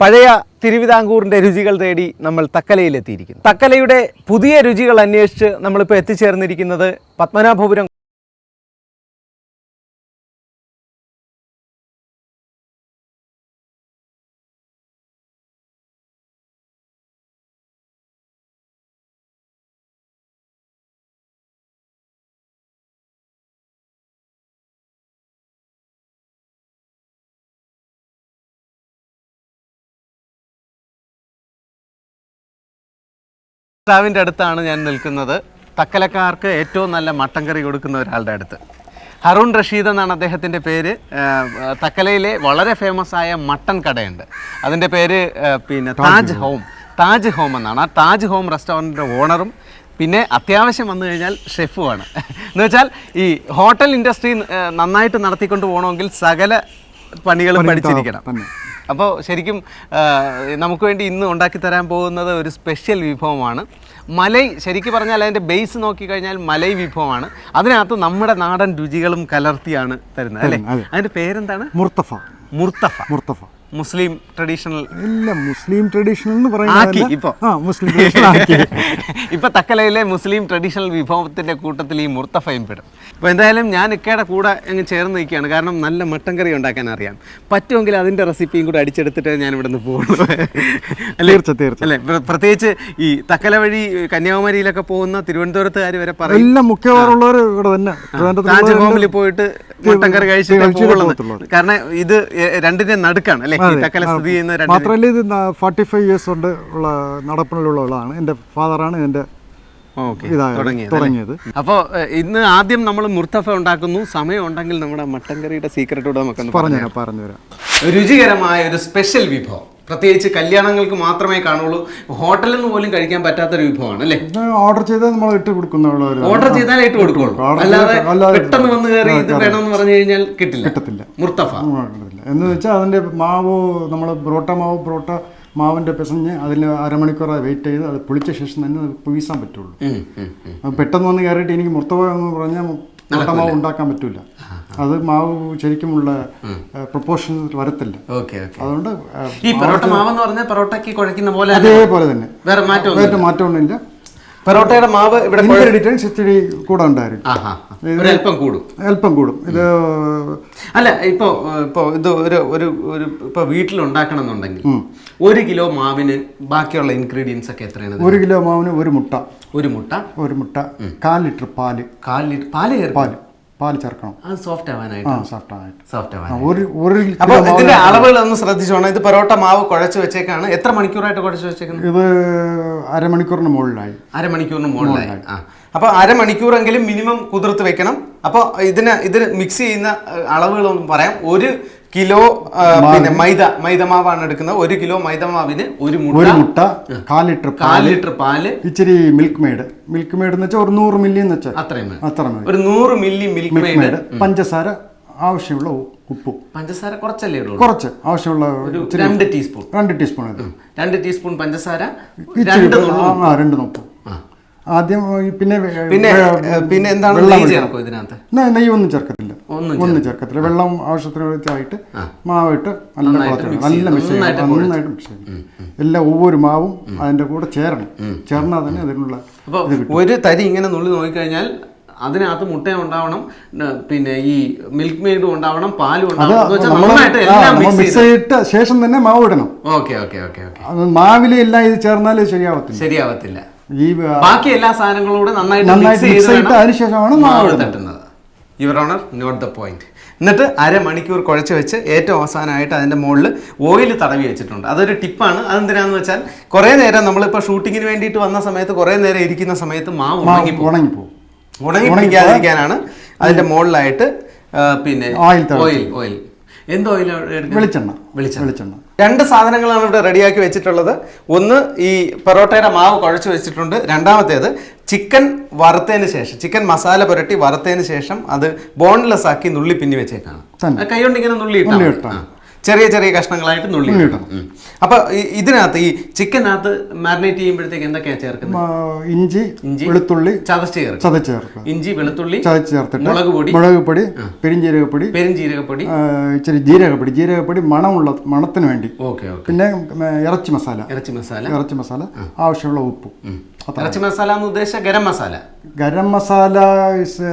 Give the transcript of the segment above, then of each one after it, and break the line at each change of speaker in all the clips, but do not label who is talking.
പഴയ തിരുവിതാംകൂറിന്റെ രുചികൾ തേടി നമ്മൾ തക്കലയിലെത്തിയിരിക്കുന്നു. തക്കലയുടെ പുതിയ രുചികൾ അന്വേഷിച്ച് നമ്മളിപ്പോൾ എത്തിച്ചേർന്നിരിക്കുന്നത് പത്മനാഭപുരം ഭർത്താവിന്റെ അടുത്താണ് ഞാൻ നിൽക്കുന്നത്. തക്കലക്കാർക്ക് ഏറ്റവും നല്ല മട്ടൻ കറി കൊടുക്കുന്ന ഒരാളുടെ അടുത്ത്. ഹറൂൺ റഷീദ് എന്നാണ് അദ്ദേഹത്തിന്റെ പേര്. തക്കലയിലെ വളരെ ഫേമസ് ആയ മട്ടൻ കടയുണ്ട്. അതിന്റെ പേര് പിന്നെ താജ് ഹോം. താജ് ഹോം എന്നാണ്. ആ താജ് ഹോം റെസ്റ്റോറന്റിന്റെ ഓണറും പിന്നെ അത്യാവശ്യം വന്നു കഴിഞ്ഞാൽ ഷെഫുമാണ്. എന്ന് വെച്ചാൽ ഈ ഹോട്ടൽ ഇൻഡസ്ട്രി നന്നായിട്ട് നടത്തിക്കൊണ്ട് പോകണമെങ്കിൽ സകല പണികളും പഠിച്ചിരിക്കണം. അപ്പോൾ ശരിക്കും നമുക്ക് വേണ്ടി ഇന്ന് ഉണ്ടാക്കി തരാൻ പോകുന്നത് ഒരു സ്പെഷ്യൽ വിഭവമാണ്. മലൈ ശരിക്കും പറഞ്ഞാൽ അതിന്റെ ബേസ് നോക്കിക്കഴിഞ്ഞാൽ മലൈ വിഭവമാണ്. അതിനകത്ത് നമ്മുടെ നാടൻ രുചികളും കലർത്തിയാണ് തരുന്നത് അല്ലേ?
അതെ.
അതിന്റെ പേരെന്താണ്?
മുർത്തഫ.
മുർത്തഫ.
മുർത്തഫ.
മുസ്ലിം ട്രഡീഷണൽ
ഇല്ല മുസ്ലിം ട്രഡീഷണൽ എന്ന് പറയുന്നത്
ഇപ്പൊ.
ആ മുസ്ലിം
ഇപ്പൊ തക്കലയിലെ മുസ്ലിം ട്രഡീഷണൽ വിഭവത്തിന്റെ കൂട്ടത്തിൽ ഈ മുർത്തഫയും പെടും അപ്പോൾ എന്തായാലും ഞാൻ ഇക്കയുടെ കൂടെ അങ്ങ് ചേർന്ന് നിൽക്കുകയാണ്. കാരണം നല്ല മട്ടൻ കറി ഉണ്ടാക്കാൻ അറിയാം. പറ്റുമെങ്കിൽ അതിന്റെ റെസിപ്പിയും കൂടെ അടിച്ചെടുത്തിട്ട് ഞാൻ ഇവിടെ നിന്ന് പോകുള്ളൂ അല്ലേ?
തീർച്ച തീർച്ച
അല്ലേ? പ്രത്യേകിച്ച് ഈ തക്കല വഴി കന്യാകുമാരിയിലൊക്കെ പോകുന്ന തിരുവനന്തപുരത്തുകാർ വരെ പറയും.
എല്ലാം മുഖ്യവാറുള്ളവർ ഇവിടെ തന്നെ.
താജ് പോയിട്ട് മട്ടൻ കറി കഴിച്ചിട്ട് പോകുള്ളൂ കാരണം ഇത് രണ്ടിന്റെ നടുക്കാണ്. അല്ലേ? സ്ഥിതി ചെയ്യുന്ന രണ്ട്
മാത്രമല്ല ഇത് ഫോർട്ടി ഫൈവ് ഇയേഴ്സ് കൊണ്ട് ഉള്ള നടപ്പിലുള്ള എന്റെ ഫാദറാണ് ഇതിന്റെ
തുടങ്ങിയത് അപ്പോൾ ഇന്ന് ആദ്യം നമ്മൾ മുർത്തഫ ഉണ്ടാക്കുന്നു. സമയം ഉണ്ടെങ്കിൽ നമ്മുടെ മട്ടൻ കറിയുടെ സീക്രട്ട് കൂടെ നമുക്ക് പറഞ്ഞു
പറഞ്ഞുതരാം. പറഞ്ഞുതരാം.
രുചികരമായ ഒരു സ്പെഷ്യൽ വിഭവം. പ്രത്യേകിച്ച് കല്യാണങ്ങൾക്ക് മാത്രമേ കാണുള്ളൂ. ഹോട്ടലിൽ നിന്ന് പോലും കഴിക്കാൻ പറ്റാത്ത ഒരു വിഭവമാണ് അല്ലേ?
ഓർഡർ ചെയ്താൽ നമ്മൾ ഇട്ട് കൊടുക്കുന്ന
ഓർഡർ ചെയ്താൽ ഇട്ട് കൊടുക്കുള്ളൂ. അല്ലാതെ പെട്ടെന്ന് വന്ന് കയറി ഇത് വേണമെന്ന് പറഞ്ഞു കഴിഞ്ഞാൽ കിട്ടില്ല.
കിട്ടത്തില്ല.
മുർത്തഫ.
എന്ന് വെച്ചാൽ അതിന്റെ മാവ് നമ്മൾ ബ്രോട്ട മാവ് ബ്രോട്ട മാവിന്റെ പിസഞ്ഞ് അതിൽ അരമണിക്കൂർ വെയിറ്റ് ചെയ്ത് അത് പൊളിച്ച ശേഷം തന്നെ പൊയ്സാൻ വീസാൻ പറ്റുള്ളൂ. പെട്ടെന്ന് വന്ന് കയറിയിട്ട് എനിക്ക് മുർത്തവ എന്ന് പറഞ്ഞാൽ പൊറോട്ട മാവ് ഉണ്ടാക്കാൻ പറ്റില്ല അത് മാവ് ശരിക്കുമുള്ള പ്രൊപ്പോർഷൻ വരത്തില്ല. അതുകൊണ്ട് ഈ
ഈ മാവ് മാവെന്ന് പറഞ്ഞാൽ പൊറോട്ടയ്ക്ക് കുഴക്കുന്ന പോലെ
അതേപോലെ തന്നെ.
വേറെ മാറ്റം
മാറ്റമൊന്നുമില്ല.
പെറോട്ടയുടെ മാവ് ഇവിടെ
ഡിറ്റൻസ് ഇത്തിരി കൂടെ ഉണ്ടായിരിക്കും
ഒരല്പം കൂടും.
അല്പം കൂടും. ഇത്
അല്ല ഇപ്പോ ഇപ്പോ ഇത് ഒരു ഒരു ഒരു ഇപ്പൊ വീട്ടിൽ ഉണ്ടാക്കണം എന്നുണ്ടെങ്കിൽ ഒരു കിലോ മാവിന് ബാക്കിയുള്ള ഇൻഗ്രീഡിയൻസ് ഒക്കെ എത്രയാണ്?
ഒരു കിലോ മാവിന് ഒരു മുട്ട.
ഒരു മുട്ട.
ഒരു മുട്ട. കാൽ ലിറ്റർ പാൽ.
കാൽ ലിറ്റർ പാൽ
പാൽ. പാൽ ചേർക്കണം.
അത് സോഫ്റ്റ് ആവാനായിട്ട്.
ആ സോഫ്റ്റ് ആയിട്ട്
സോഫ്റ്റ് ആവാൻ
ഒരു ഒരു
അപ്പൊ
കിലോ മാവ്
ഇതിന്റെ അളവുകൾ ഒന്ന് ശ്രദ്ധിച്ചോണം ഇത് പൊറോട്ട മാവ് കുഴച്ച് വെച്ചേക്കാണ്. എത്ര മണിക്കൂറായിട്ട് കുഴച്ച് വെച്ചേക്കുന്നത്?
ഇത് അരമണിക്കൂറിന് മുകളിലായി.
അരമണിക്കൂറിന് മുകളിലായി. ആ. അപ്പൊ അരമണിക്കൂറെങ്കിലും മിനിമം കുതിർത്ത് വെക്കണം. അപ്പോൾ ഇതിന് ഇതിന് മിക്സ് ചെയ്യുന്ന അളവുകളൊന്നും പറയാം. ഒരു കിലോ പിന്നെ മൈദ മൈദമാവാണ് എടുക്കുന്നത്. ഒരു കിലോ മൈദമാവിന് ഒരു മുട്ട.
ഒരു മുട്ട കാൽ ലിറ്റർ
കാൽ ലിറ്റർ പാൽ.
ഇച്ചിരി മിൽക്ക് മെയ്ഡ്. മിൽക്ക് മെയ്ഡ് എന്ന് വെച്ചാൽ ഒരു നൂറ് മില്ലി എന്ന് വെച്ചാൽ
അത്രയും.
അത്ര മതി.
ഒരു നൂറ് മില്ലി മിൽക്ക് മെയ്ഡ്.
പഞ്ചസാര ആവശ്യമുള്ള ഉപ്പ്.
പഞ്ചസാര കുറച്ചല്ലേ ഇടുള്ളൂ?
കുറച്ച് ആവശ്യമുള്ള
ഒരു രണ്ട് ടീസ്പൂൺ.
രണ്ട് ടീസ്പൂൺ
രണ്ട് ടീസ്പൂൺ പഞ്ചസാര രണ്ട്
ഇട്ട് ആദ്യം പിന്നെ
പിന്നെ പിന്നെ എന്താണ് നെയ്യ്. ചേർക്കും ഇതിനകത്ത്?
നെയ്യ് ഒന്നും ചേർക്കത്തില്ല.
ഒന്നും
ചേർക്കത്തില്ല. വെള്ളം ആവശ്യത്തിന് വെച്ചായിട്ട് മാവിട്ട് നല്ല നല്ല മിക്സ്
നന്നായിട്ട്
മിക്സ് ചെയ്യണം. എല്ലാം ഒവ്വൊരു മാവും അതിന്റെ കൂടെ ചേരണം. ചേർന്നാൽ തന്നെ അതിനുള്ള
ഒരു തരി ഇങ്ങനെ നുള്ളി നോക്കിക്കഴിഞ്ഞാൽ അതിനകത്ത് മുട്ട ഉണ്ടാവണം പിന്നെ ഈ മിൽക്ക് മെയ്ഡും ഉണ്ടാവണം പാലും ഉണ്ടാവണം. മിക്സ്
ചെയ്തിട്ട് ശേഷം തന്നെ മാവ് ഇടണം.
ഓക്കെ ഓക്കെ ഓക്കെ
മാവിലെ എല്ലാം ഇത് ചേർന്നാലേ ശരിയാവത്തില്ല.
ശരിയാവത്തില്ല.
ഈ
ബാക്കി എല്ലാ സാധനങ്ങളും നന്നായിട്ട്
അതിനുശേഷമാണ് മാവ്
തട്ടുന്നത്. Your honour not the point എന്നിട്ട് അരമണിക്കൂർ കുഴച്ച് വെച്ച് ഏറ്റവും അവസാനമായിട്ട് അതിന്റെ മുകളിൽ ഓയിൽ തടവി വെച്ചിട്ടുണ്ട്. അതൊരു ടിപ്പാണ് അതെന്തിനാന്ന് വെച്ചാൽ കുറേ നേരം നമ്മളിപ്പോൾ ഷൂട്ടിങ്ങിന് വേണ്ടിയിട്ട് വന്ന സമയത്ത് കുറേ നേരം ഇരിക്കുന്ന സമയത്ത് മാവ്
ഉണങ്ങി
ഉണങ്ങിപ്പോകും
ഉണങ്ങിപ്പോവും.
ഉണങ്ങി പിടിക്കാതിരിക്കാനാണ് അതിന്റെ മുകളിലായിട്ട് പിന്നെ
ഓയിൽ.
ഓയിൽ ഓയിൽ എന്ത് ഓയിൽ
വെളിച്ചെണ്ണ.
വെളിച്ചെണ്ണ.
വെളിച്ചെണ്ണ.
രണ്ട് സാധനങ്ങളാണ് ഇവിടെ റെഡിയാക്കി വെച്ചിട്ടുള്ളത്. ഒന്ന് ഈ പൊറോട്ടയുടെ മാവ് കുഴച്ച് വെച്ചിട്ടുണ്ട്. രണ്ടാമത്തേത് ചിക്കൻ വറുത്തതിന് ശേഷം ചിക്കൻ മസാല പുരട്ടി വറുത്തതിന് ശേഷം അത് ബോൺലെസ് ആക്കി നുള്ളി പിന്നി വെച്ചേക്കാണ്. കൈ കൊണ്ടിങ്ങനെ നുള്ളി ഇട്ടാൽ. ചെറിയ ചെറിയ കഷ്ണങ്ങളായിട്ട് നുള്ളി ഇടണം. ഉം. അപ്പൊ ഇതിനകത്ത് ഈ ചിക്കനകത്ത് മാരിനേറ്റ് ചെയ്യുമ്പോഴത്തേക്ക് എന്തൊക്കെയാണ് ചേർക്കുന്നത്?
ഇഞ്ചി
ഇഞ്ചി.
വെളുത്തുള്ളി
ചതച്ച് ചേർക്കും
ചതച്ച് ചേർക്കുക.
ഇഞ്ചി വെളുത്തുള്ളി
ചതച്ച് ചേർത്തിട്ട്
മുളക് പൊടി.
മുളക് പൊടി പെരിഞ്ജീരകപ്പൊടി പെരിഞ്ജീരകപ്പൊടി ഇച്ചിരി ജീരകപ്പൊടി. ജീരകപ്പൊടി മണമുള്ള മണത്തിന് വേണ്ടി.
ഓക്കെ
പിന്നെ ഇറച്ചി മസാല.
ഇറച്ചി മസാല.
ഇറച്ചി മസാല. ആവശ്യമുള്ള ഉപ്പ്.
ഇറച്ചി മസാല എന്ന് ഉദ്ദേശിച്ച ഗരം മസാല.
ഗരം മസാല ഇസ്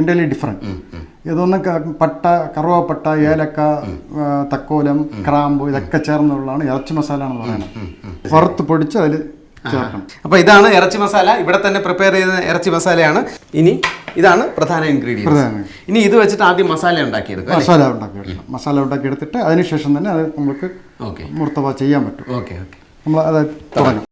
എന്റെ ഡിഫറെന്റ് ഇതൊന്നും പട്ട കറുവപ്പട്ട ഏലക്ക തക്കോലം ക്രാമ്പ് ഇതൊക്കെ ചേർന്നുള്ളതാണ് ഇറച്ചി മസാല എന്ന് പറയുന്നത്. പുറത്ത് പൊടിച്ച് അതിൽ ചേർക്കണം.
അപ്പൊ ഇതാണ് ഇറച്ചി മസാല. ഇവിടെ തന്നെ പ്രിപ്പയർ ചെയ്ത ഇറച്ചി മസാലയാണ്. ഇനി ഇതാണ് പ്രധാന ഇൻഗ്രീഡിയൻസ് ഇനി ഇത് വെച്ചിട്ട് ആദ്യം മസാല ഉണ്ടാക്കിയെടുക്കും
മസാല ഉണ്ടാക്കി എടുക്കണം മസാല ഉണ്ടാക്കി എടുത്തിട്ട് അതിനുശേഷം തന്നെ അത് നമുക്ക്
ഓക്കെ
മുർത്തവ ചെയ്യാൻ പറ്റും.
ഓക്കെ ഓക്കെ
നമ്മൾ അത് തുടങ്ങാം.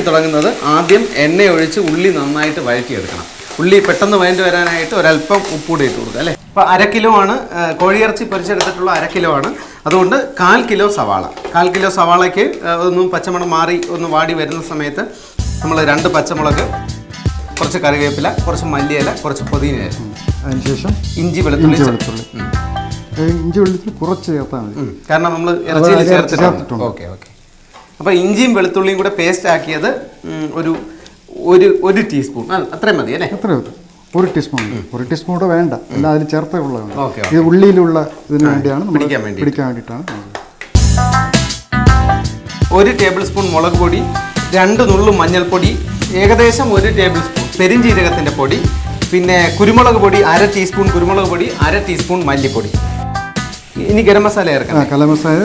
ഉണ്ടാക്കി തുടങ്ങുന്നത് ആദ്യം എണ്ണ ഒഴിച്ച് ഉള്ളി നന്നായിട്ട് വഴറ്റിയെടുക്കണം. ഉള്ളി പെട്ടെന്ന് വഴറ്റി വരാനായിട്ട് ഒരല്പം ഉപ്പൂടി ഇട്ട് കൊടുക്കുക അല്ലേ? അപ്പോൾ അര കിലോ ആണ് കോഴിയിറച്ചി പൊരിച്ചെടുത്തിട്ടുള്ള അര കിലോ ആണ്. അതുകൊണ്ട് കാൽ കിലോ സവാള. കാൽ കിലോ സവാളയ്ക്ക് ഒന്നും പച്ചമുളക് പച്ചമണം മാറി ഒന്ന് വാടി വരുന്ന സമയത്ത് നമ്മൾ രണ്ട് പച്ചമുളക് കുറച്ച് കറിവേപ്പില കുറച്ച് മല്ലിയില കുറച്ച് പുതിനയില
അതിനുശേഷം
ഇഞ്ചി വെളുത്തുള്ളി
വെളുത്തുള്ളി. ഇഞ്ചി വെളുത്തുള്ളി കുറച്ച് ചേർത്താൽ മതി.
കാരണം നമ്മൾ ഇറച്ചിയിൽ
ഇറച്ചി
ചേർത്തിട്ടുണ്ട്. Okay okay. അപ്പോൾ ഇഞ്ചിയും വെളുത്തുള്ളിയും കൂടെ പേസ്റ്റ് ആക്കിയത് ഒരു ഒരു ഒരു ടീസ്പൂൺ അത്രയും മതി അല്ലേ?
അത്രയും മതി. ഒരു ടീസ്പൂൺ ഒരു ടീസ്പൂൺ കൂടെ വേണ്ട. എല്ലാം അതിൽ ചേർത്തേ
ഓക്കെ
ഇത് ഉള്ളിയിലുള്ള ഇതിന് വേണ്ടിയാണ്
പിടിക്കാൻ വേണ്ടി.
പിടിക്കാൻ വേണ്ടിയിട്ടാണ്
ഒരു ടേബിൾ സ്പൂൺ മുളക് പൊടി രണ്ട് നുള്ളു മഞ്ഞൾപ്പൊടി ഏകദേശം ഒരു ടേബിൾ സ്പൂൺ പെരിഞ്ചീരകത്തിന്റെ പൊടി പിന്നെ കുരുമുളക് പൊടി അര ടീസ്പൂൺ കുരുമുളക് പൊടി അര ടീസ്പൂൺ മല്ലിപ്പൊടി. ഇനി ഗരം മസാല
ആ
കല
കലമസാല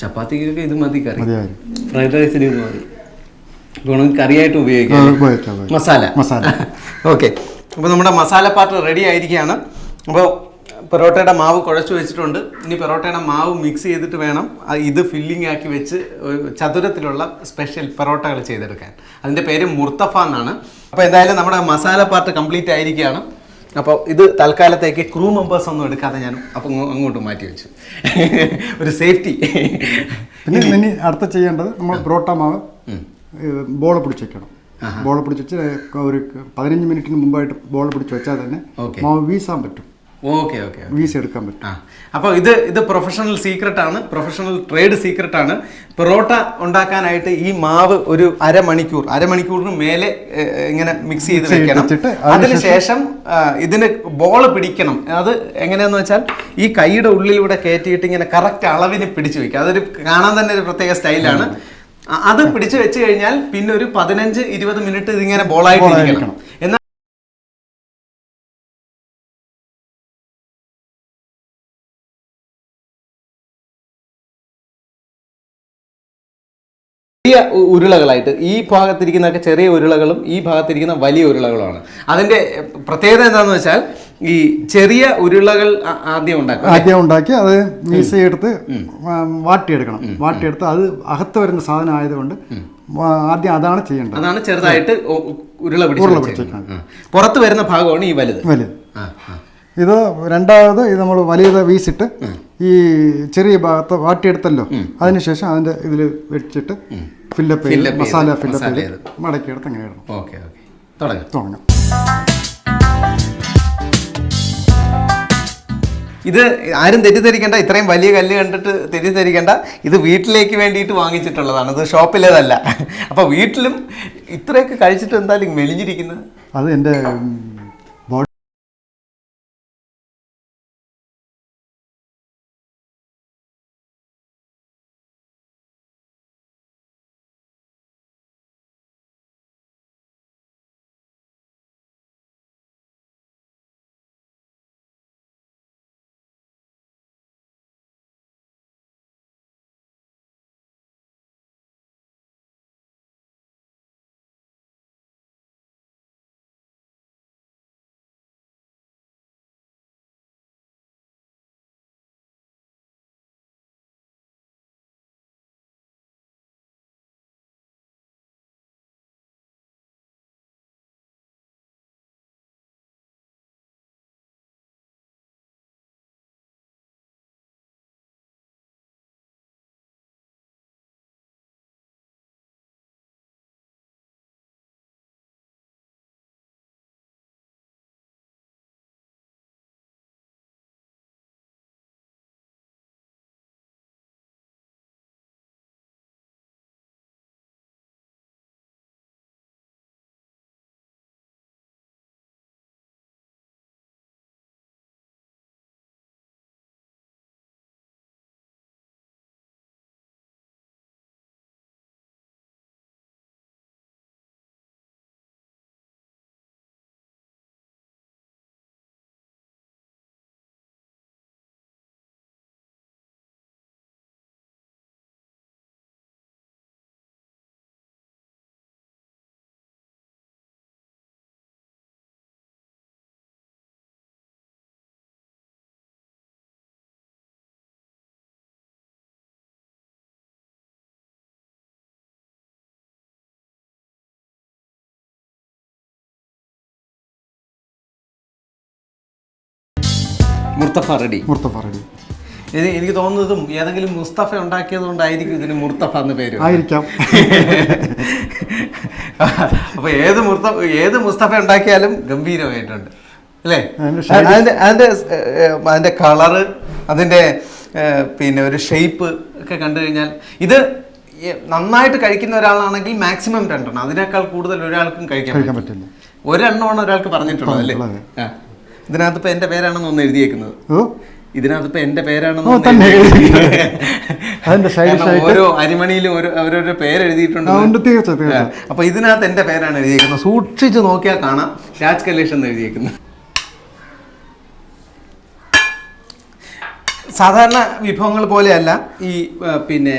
ചപ്പാത്തിക്കൊക്കെ ഇത് മതി കറി. ഫ്രൈഡ് റൈസിന് ഇത് മതി. കറിയായിട്ട് ഉപയോഗിക്കാം. മസാല.
മസാല.
ഓക്കെ അപ്പോൾ നമ്മുടെ മസാല പാർട്ട് റെഡി ആയിരിക്കുകയാണ്. അപ്പോൾ പൊറോട്ടയുടെ മാവ് കുഴച്ച് വെച്ചിട്ടുണ്ട്. ഇനി പൊറോട്ടയുടെ മാവ് മിക്സ് ചെയ്തിട്ട് വേണം. ഇത് ഫില്ലിംഗ് ആക്കി വെച്ച് ചതുരത്തിലുള്ള സ്പെഷ്യൽ പൊറോട്ടകൾ ചെയ്തെടുക്കാൻ. അതിന്റെ പേര് മുർത്തഫ എന്നാണ്. അപ്പോൾ എന്തായാലും നമ്മുടെ മസാല പാർട്ട് കംപ്ലീറ്റ് ആയിരിക്കുകയാണ്. അപ്പോൾ ഇത് തൽക്കാലത്തേക്ക് ക്രൂ മെമ്പേഴ്സ് ഒന്നും എടുക്കാതെ ഞാൻ അപ്പോൾ അങ്ങോട്ട് മാറ്റി വെച്ചു. ഒരു സേഫ്റ്റി
പിന്നെ ഇനി അടുത്ത ചെയ്യേണ്ടത് നമ്മൾ ബ്രോട്ട മാവ് ബോള പിടിച്ച് വെക്കണം. ബോള പിടിച്ച് വെച്ച് ഒരു പതിനഞ്ച് മിനിറ്റിന് മുമ്പായിട്ട് ബോൾ പിടിച്ച് വെച്ചാൽ തന്നെ മാവ് വീസാൻ പറ്റും.
ഓക്കെ ഓക്കെ
വീസെടുക്കാൻ പറ്റും.
ആ അപ്പോൾ ഇത് ഇത് പ്രൊഫഷണൽ സീക്രട്ട് ആണ്. പ്രൊഫഷണൽ ട്രേഡ് സീക്രട്ട് ആണ്. പൊറോട്ട ഉണ്ടാക്കാനായിട്ട് ഈ മാവ് ഒരു അരമണിക്കൂർ അരമണിക്കൂറിന് മേലെ ഇങ്ങനെ മിക്സ് ചെയ്ത് വെക്കണം. അതിനുശേഷം ഇതിന് ബോൾ പിടിക്കണം. അത് എങ്ങനെയാന്ന് വെച്ചാൽ ഈ കൈയുടെ ഉള്ളിലൂടെ കയറ്റിയിട്ട് ഇങ്ങനെ കറക്റ്റ് അളവിന് പിടിച്ചു വെക്കുക. അതൊരു കാണാൻ തന്നെ ഒരു പ്രത്യേക സ്റ്റൈലാണ് അത് പിടിച്ചു വെച്ച് കഴിഞ്ഞാൽ പിന്നെ ഒരു പതിനഞ്ച് ഇരുപത് മിനിറ്റ് ഇതിങ്ങനെ ബോളായിട്ട് ഇരിക്കണം. എന്നാൽ ചെറിയ ഉരുളകളായിട്ട് ഈ ഭാഗത്തിരിക്കുന്നതൊക്കെ ചെറിയ ഉരുളകളും ഈ ഭാഗത്തിരിക്കുന്ന വലിയ ഉരുളകളുമാണ്. അതിന്റെ പ്രത്യേകത എന്താണെന്ന് വെച്ചാൽ ഈ ചെറിയ ഉരുളകൾ ആദ്യം ഉണ്ടാക്കും
ആദ്യം ഉണ്ടാക്കി അത് വീസ എടുത്ത് വാട്ടിയെടുക്കണം. വാട്ടിയെടുത്ത് അത് അകത്ത് വരുന്ന സാധനം ആയതുകൊണ്ട് ആദ്യം അതാണ് ചെയ്യേണ്ടത്.
അതാണ് ചെറുതായിട്ട് ഉരുള
ഉരുള.
പുറത്ത് വരുന്ന ഭാഗമാണ് ഈ വലുത്.
വലുത്. ഇത് രണ്ടാമത് ഇത് നമ്മൾ വലിയത് വീസിട്ട് ഈ ചെറിയ ഭാഗത്ത് വാട്ടിയെടുത്തല്ലോ. അതിനുശേഷം അതിന്റെ ഇതിൽ വെച്ചിട്ട് ഫില്ലപ്പ് ചെയ്ത് മസാല ഫില്ലപ്പ്
മടക്കിയെടുത്ത്
ചെയ്ത് അങ്ങനെ ഇടണം.
Okay okay. തുടങ്ങാം.
തുടങ്ങാം.
ഇത് ആരും തെറ്റിദ്ധരിക്കേണ്ട ഇത്രയും വലിയ കല്ല് കണ്ടിട്ട് തെറ്റിദ്ധരിക്കേണ്ട. ഇത് വീട്ടിലേക്ക് വേണ്ടിയിട്ട് വാങ്ങിച്ചിട്ടുള്ളതാണ്. ഇത് ഷോപ്പിലേതല്ല. അപ്പോൾ വീട്ടിലും ഇത്രയൊക്കെ കഴിച്ചിട്ട് എന്തായാലും മെലിഞ്ഞിരിക്കുന്നത്
അത് എന്റെ
മുർത്തഫ റെഡി.
മുർത്തഫ റെഡി.
ഇത് എനിക്ക് തോന്നുന്നതും ഏതെങ്കിലും മുസ്തഫ ഉണ്ടാക്കിയത് കൊണ്ടായിരിക്കും ഇതിന് മുർത്തഫ എന്ന പേര്.
ആയിരിക്കാം.
അപ്പൊ ഏത് മുർത്ത ഏത് മുസ്തഫ ഉണ്ടാക്കിയാലും ഗംഭീരമായിട്ടുണ്ട്. അല്ലേ?
അതിന്റെ
അതിന്റെ അതിന്റെ കളറ് അതിന്റെ പിന്നെ ഒരു ഷേപ്പ് ഒക്കെ കണ്ടു കഴിഞ്ഞാൽ ഇത് നന്നായിട്ട് കഴിക്കുന്ന ഒരാളാണെങ്കിൽ മാക്സിമം രണ്ടെണ്ണം. അതിനേക്കാൾ കൂടുതൽ ഒരാൾക്കും കഴിക്കാൻ പറ്റില്ല.
പറ്റില്ല.
ഒരെണ്ണമാണ് ഒരാൾക്ക് പറഞ്ഞിട്ടുള്ളത് അല്ലേ? ആ. ഇതിനകത്ത് ഇപ്പൊ എന്റെ പേരാണെന്ന് ഒന്ന് എഴുതിയേക്കുന്നത്. ഇതിനകത്ത് ഇപ്പൊ എന്റെ പേരാണെന്ന്.
അതിന്റെ
ഓരോ അരിമണിയിലും ഓരോ അവരവരുടെ പേര് എഴുതിയിട്ടുണ്ട്
തീർച്ചയായും,
അപ്പൊ ഇതിനകത്ത് എന്റെ പേരാണ് എഴുതിയേക്കുന്നത്. സൂക്ഷിച്ചു നോക്കിയാൽ കാണാം. രാജ് കലേഷ് എന്ന് എഴുതിയേക്കുന്നത്. സാധാരണ വിഭവങ്ങൾ പോലെയല്ല ഈ പിന്നെ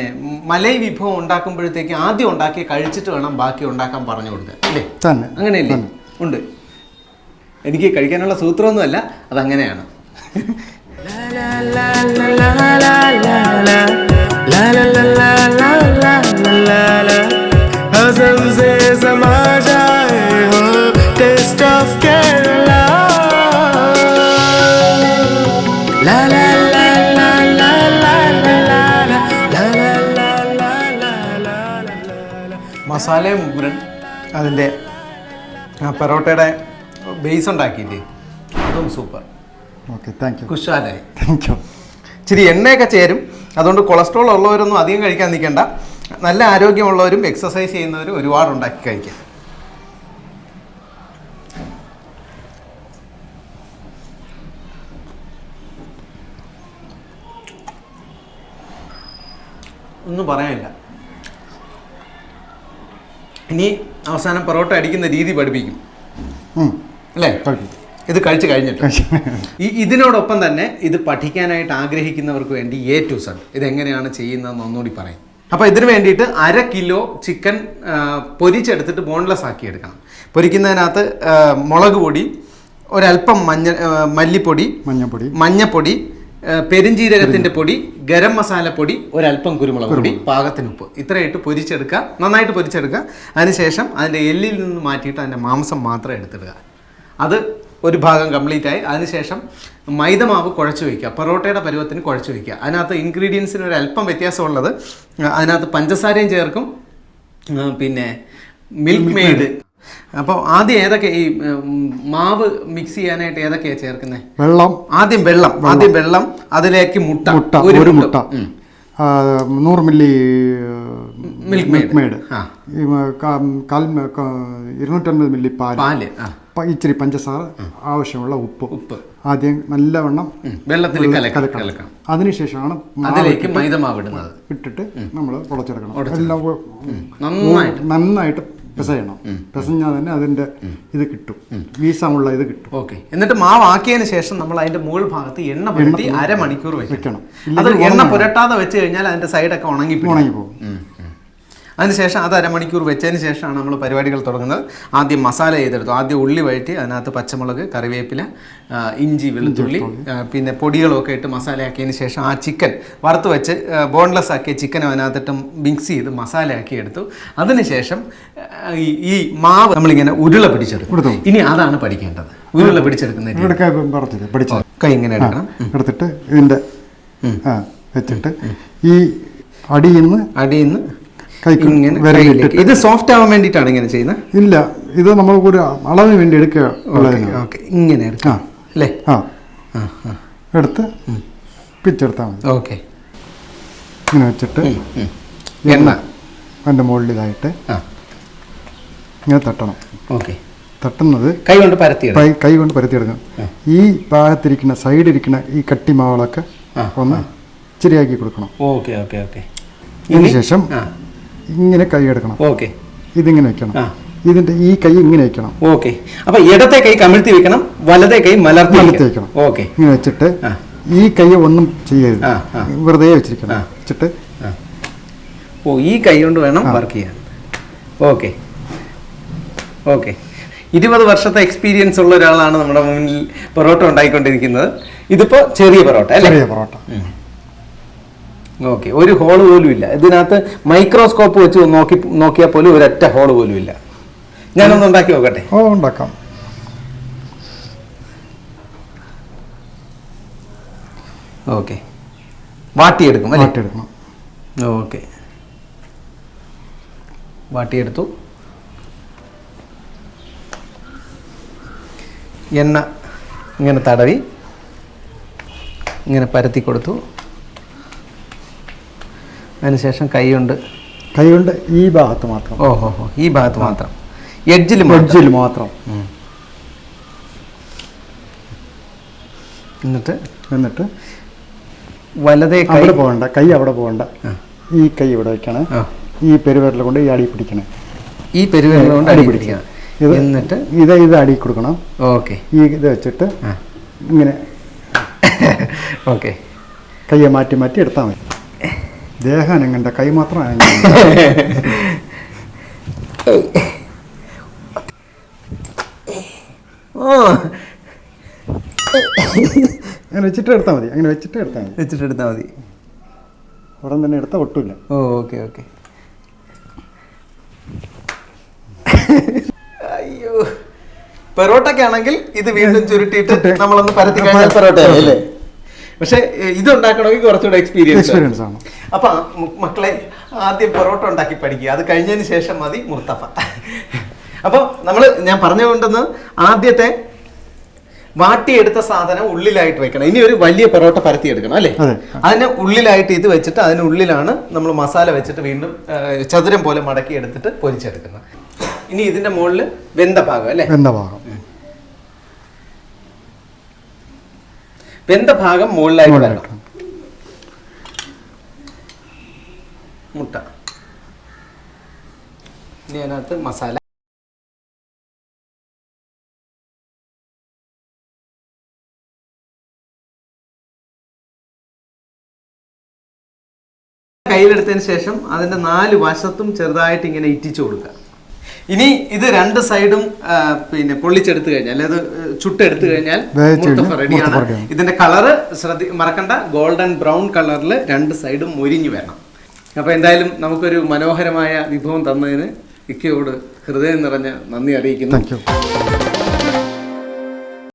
മലൈ വിഭവം ഉണ്ടാക്കുമ്പോഴത്തേക്ക് ആദ്യം ഉണ്ടാക്കി കഴിച്ചിട്ട് വേണം ബാക്കി ഉണ്ടാക്കാൻ പറഞ്ഞു കൊടുക്കാൻ. അല്ലേ? അങ്ങനെയല്ലേ? ഉണ്ട്. എനിക്ക് കഴിക്കാനുള്ള സൂത്രമൊന്നുമല്ല അതങ്ങനെയാണ്. മസാലയും മുഗ്രൻ അതിന്റെ പെറോട്ടയുടെ ബേസ് ഉണ്ടാക്കിയില്ലേ അതും സൂപ്പർ
ഓക്കെ താങ്ക് യു
കുശാലായി.
താങ്ക് യു
ഇച്ചിരി എണ്ണയൊക്കെ ചേരും. അതുകൊണ്ട് കൊളസ്ട്രോൾ ഉള്ളവരൊന്നും അധികം കഴിക്കാൻ നിൽക്കേണ്ട. നല്ല ആരോഗ്യമുള്ളവരും എക്സസൈസ് ചെയ്യുന്നവരും ഒരുപാട് ഉണ്ടാക്കി കഴിക്കാം. ഒന്നും പറയാനില്ല. ഇനി അവസാനം പൊറോട്ട അടിക്കുന്ന രീതി പഠിപ്പിക്കും. അല്ലേ. ഇത് കഴിച്ചു കഴിഞ്ഞിട്ട്. ഈ ഇതിനോടൊപ്പം തന്നെ ഇത് പഠിക്കാനായിട്ട് ആഗ്രഹിക്കുന്നവർക്ക് വേണ്ടി എ ടു സൺ ഇതെങ്ങനെയാണ് ചെയ്യുന്നതെന്ന് ഒന്നുകൂടി പറയും. അപ്പോൾ ഇതിന് വേണ്ടിയിട്ട് അര കിലോ ചിക്കൻ പൊരിച്ചെടുത്തിട്ട് ബോൺലെസ് ആക്കി എടുക്കണം. പൊരിക്കുന്നതിനകത്ത് മുളക് പൊടി ഒരല്പം മഞ്ഞ മല്ലിപ്പൊടി
മഞ്ഞപ്പൊടി.
മഞ്ഞപ്പൊടി പെരിഞ്ജീരകത്തിന്റെ പൊടി ഗരം മസാലപ്പൊടി ഒരല്പം കുരുമുളക് പൊടി പാകത്തിന് ഉപ്പ്. ഇത്രയായിട്ട് പൊരിച്ചെടുക്കുക. നന്നായിട്ട് പൊരിച്ചെടുക്കുക. അതിനുശേഷം അതിന്റെ എല്ലിൽ നിന്ന് മാറ്റിയിട്ട് അതിന്റെ മാംസം മാത്രം എടുത്തിടുക. അത് ഒരു ഭാഗം കംപ്ലീറ്റ് ആയി. അതിനുശേഷം മൈദമാവ് കുഴച്ച് വയ്ക്കുക. പൊറോട്ടയുടെ പരുവത്തിന് കുഴച്ച് വയ്ക്കുക. അതിനകത്ത് ഇൻഗ്രീഡിയൻസിന് ഒരു അല്പം വ്യത്യാസമുള്ളത് അതിനകത്ത് പഞ്ചസാരയും ചേർക്കും പിന്നെ മിൽക്ക് മെയ്ഡ് അപ്പോൾ ആദ്യം ഏതൊക്കെ ഈ മാവ് മിക്സ് ചെയ്യാനായിട്ട് ഏതൊക്കെയാണ് ചേർക്കുന്നത്
വെള്ളം.
ആദ്യം വെള്ളം. ആദ്യം വെള്ളം അതിലേക്ക് മുട്ട.
മുട്ട. ഒരു മുട്ട. നൂറ് മില്ലി
മിൽക്ക്
മിൽക്ക് മെയ്ഡ് ഇരുന്നൂറ്റൻപത് മില്ലി പാൽ പാൽ ഇച്ചിരി പഞ്ചസാര ആവശ്യമുള്ള ഉപ്പ്.
ഉപ്പ്.
ആദ്യം നല്ലവണ്ണം
വെള്ളത്തിൽ
അതിനുശേഷമാണ്
അതിലേക്ക് മൈദ ഇടുന്നത്
ഇട്ടിട്ട് നമ്മൾ കുളച്ചെടുക്കണം എല്ലാം
നന്നായിട്ട്.
പിസയണം. പിസഞ്ഞാൽ തന്നെ അതിന്റെ ഇത് കിട്ടും. വീസമുള്ള ഇത് കിട്ടും.
ഓക്കെ. എന്നിട്ട് മാവാക്കിയതിന് ശേഷം നമ്മൾ അതിന്റെ മുകൾ ഭാഗത്ത് എണ്ണ പുരട്ടി അരമണിക്കൂർ വെക്കണം. അത് എണ്ണ പുരട്ടാതെ വെച്ച് കഴിഞ്ഞാൽ അതിന്റെ സൈഡൊക്കെ ഉണങ്ങി
ഉണങ്ങി പോകും.
അതിനുശേഷം അത് അരമണിക്കൂർ വെച്ചതിന് ശേഷമാണ് നമ്മൾ പരിപാടികൾ തുടങ്ങുന്നത്. ആദ്യം മസാല ചെയ്തെടുത്തു. ആദ്യം ഉള്ളി വഴറ്റി അതിനകത്ത് പച്ചമുളക് കറിവേപ്പില ഇഞ്ചി വെളുത്തുള്ളി പിന്നെ പൊടികളൊക്കെ ഇട്ട് മസാലയാക്കിയതിന് ശേഷം ആ ചിക്കൻ വറുത്ത് വെച്ച് ബോൺലെസ് ആക്കിയ ചിക്കൻ അതിനകത്തിട്ട് മിക്സ് ചെയ്ത് മസാലയാക്കി എടുത്തു. അതിനുശേഷം ഈ മാവ് നമ്മളിങ്ങനെ ഉരുള പിടിച്ചെടുക്കും. ഇനി അതാണ് പഠിക്കേണ്ടത്. ഉരുള പിടിച്ചെടുക്കുന്ന കൈ ഇങ്ങനെ എടുക്കണം.
എടുത്തിട്ട് ഇതിന്റെ ആ വെച്ചിട്ട് ഈ അടിയിൽ നിന്ന്
അടിയിൽ നിന്ന് ഇങ്ങനെ. ഇത് സോഫ്റ്റ് ആവാൻ വേണ്ടിയിട്ടാണ് ഇങ്ങനെ ചെയ്യുന്നത്
ഇല്ല ഇത് നമ്മൾ ഒരു അളവിന് വേണ്ടി എടുക്കുക
ഓക്കെ ഇങ്ങനെ എടുക്കാം. അല്ലേ
ആ. എടുത്ത് പിച്ചെടുത്താൽ മതി.
ഓക്കെ.
ഇങ്ങനെ വെച്ചിട്ട്
എണ്ണ.
അതിന്റെ
ആ.
ഇങ്ങനെ തട്ടണം.
ഓക്കെ.
തട്ടുന്നത്
കൈ കൊണ്ട് പരത്തി
കൈ കൊണ്ട് കൊണ്ട് പരത്തിയെടുക്കണം ഈ ഭാഗത്തിരിക്കുന്ന സൈഡിരിക്കുന്ന ഈ കട്ടി
മാവളൊക്കെ
ഒന്ന് ശരിയാക്കി കൊടുക്കണം.
Okay okay okay.
ഇതിന് ശേഷം
ആ.
ഇങ്ങനെ കൈ എടുക്കണം.
ഓക്കെ.
ഇതിങ്ങനെ വെക്കണം. ഇതിന്റെ ഈ കൈ ഇങ്ങനെ വെക്കണം.
ഓക്കെ. അപ്പൊ ഇടത്തെ കൈ കമിഴ്ത്തി വെക്കണം വലത്തെ കൈ മലർത്തി
മലർത്തി
വെക്കണം. ഓക്കെ.
ഇങ്ങനെ വെച്ചിട്ട് ഈ കൈ ഒന്നും ചെയ്യരുത്. വെറുതെ വെച്ചിരിക്കണം. വെച്ചിട്ട്
ഓ ഈ കൈ കൊണ്ട് വേണം വർക്ക് ചെയ്യാൻ. ഓക്കെ. ഓക്കെ. ഇരുപത് വർഷത്തെ എക്സ്പീരിയൻസ് ഉള്ള ഒരാളാണ് നമ്മുടെ മുന്നിൽ പൊറോട്ട ഉണ്ടായിക്കൊണ്ടിരിക്കുന്നത്. ഇതിപ്പോ ചെറിയ പൊറോട്ട അല്ലേ?
ചെറിയ പൊറോട്ട.
ഓക്കെ ഒരു ഹോൾ പോലും ഇല്ല. ഇതിനകത്ത് മൈക്രോസ്കോപ്പ് വെച്ച് നോക്കി നോക്കിയാൽ പോലും ഒരൊറ്റ ഹോൾ പോലും ഇല്ല. ഞാനൊന്ന് ഉണ്ടാക്കി നോക്കട്ടെ?
ഓ ഉണ്ടാക്കാം.
ഓക്കെ. വാട്ടിയെടുക്കും
വാട്ടിയെടുക്കണം.
ഓക്കെ. വാട്ടിയെടുത്തു. എണ്ണ ഇങ്ങനെ തടവി ഇങ്ങനെ പരത്തി കൊടുത്തു. അതിനുശേഷം കൈ കൈയുണ്ട്
കൈ കൊണ്ട് ഈ ഭാഗത്ത് മാത്രം.
ഓഹോ ഈ ഭാഗത്ത് മാത്രം. എഡ്ജിൽ
എഡ്ജിൽ മാത്രം.
എന്നിട്ട്?
എന്നിട്ട്?
വലതേ കൈ.
പോകണ്ട കൈ അവിടെ പോകണ്ട. ഈ കൈ ഇവിടെ വെക്കണേ. ഈ പെരുവിരൽ കൊണ്ട് ഈ അടി പിടിക്കണം.
ഈ പെരുവിരൽ കൊണ്ട്
അടി ഇത്
എന്നിട്ട്?
ഇത് ഇത് അടി കൊടുക്കണം.
ഓക്കെ.
ഈ ഇത് വെച്ചിട്ട് ഇങ്ങനെ
ഓക്കെ.
കയ്യെ മാറ്റി മാറ്റി എടുത്താൽ മതി. ദേഹം അനങ്ങണ്ട കൈ മാത്രം
ഓ.
അങ്ങനെ വെച്ചിട്ട് എടുത്താൽ മതി അങ്ങനെ വെച്ചിട്ട് എടുത്താൽ മതി.
വെച്ചിട്ട് എടുത്താൽ മതി.
ഉടൻ തന്നെ എടുത്താൽ ഒട്ടുമില്ല
ഓ ഓക്കെ ഓക്കെ. അയ്യോ. പെറോട്ടൊക്കെ ആണെങ്കിൽ ഇത് വീണ്ടും ചുരുട്ടിയിട്ട് നമ്മളൊന്ന് പരത്തി കഴിഞ്ഞാൽ പെറോട്ട അല്ലേ? പക്ഷെ ഇത് ഉണ്ടാക്കണമെങ്കിൽ കുറച്ചുകൂടെ എക്സ്പീരിയൻസ്
എക്സ്പീരിയൻസ് ആണ്.
അപ്പൊ മക്കളെ ആദ്യം പൊറോട്ട ഉണ്ടാക്കി പഠിക്കുക. അത് കഴിഞ്ഞതിന് ശേഷം മതി മുർത്തഫ. അപ്പോൾ നമ്മൾ ഞാൻ പറഞ്ഞുകൊണ്ടെന്ന് ആദ്യത്തെ വാട്ടിയെടുത്ത സാധനം ഉള്ളിലായിട്ട് വെക്കണം. ഇനി ഒരു വലിയ പൊറോട്ട പരത്തി എടുക്കണം അല്ലേ? അതിനെ ഉള്ളിലായിട്ട് ഇത് വെച്ചിട്ട് അതിനുള്ളിലാണ് നമ്മൾ മസാല വെച്ചിട്ട് വീണ്ടും ചതുരം പോലെ മടക്കി എടുത്തിട്ട് പൊരിച്ചെടുക്കുന്നത്. ഇനി ഇതിന്റെ മുകളിൽ വെന്ത ഭാഗം അല്ലേ?
വെന്ത ഭാഗം
വെന്ത ഭാഗം മുകളിലായിട്ട്. വരണം. മുട്ട. ഇനി അതിനകത്ത് മസാല. കയ്യിലെടുത്തതിന് ശേഷം അതിന്റെ നാല് വശത്തും ചെറുതായിട്ട് ഇങ്ങനെ ഇറ്റിച്ചു കൊടുക്കുക. ഇനി ഇത് രണ്ട് സൈഡും പിന്നെ പൊള്ളിച്ചെടുത്തു കഴിഞ്ഞാൽ അത് ചുട്ടെടുത്തു കഴിഞ്ഞാൽ
കഴിഞ്ഞാൽ
റെഡിയാണ് ഇതിന്റെ കളറ് ശ്രദ്ധി മറക്കണ്ട. ഗോൾഡൻ ബ്രൗൺ കളറിൽ രണ്ട് സൈഡും മുരിഞ്ഞു വേണം അപ്പോൾ എന്തായാലും നമുക്കൊരു മനോഹരമായ വിഭവം തന്നതിന് ഇക്കയോട് ഹൃദയം നിറഞ്ഞ നന്ദി അറിയിക്കുന്നു.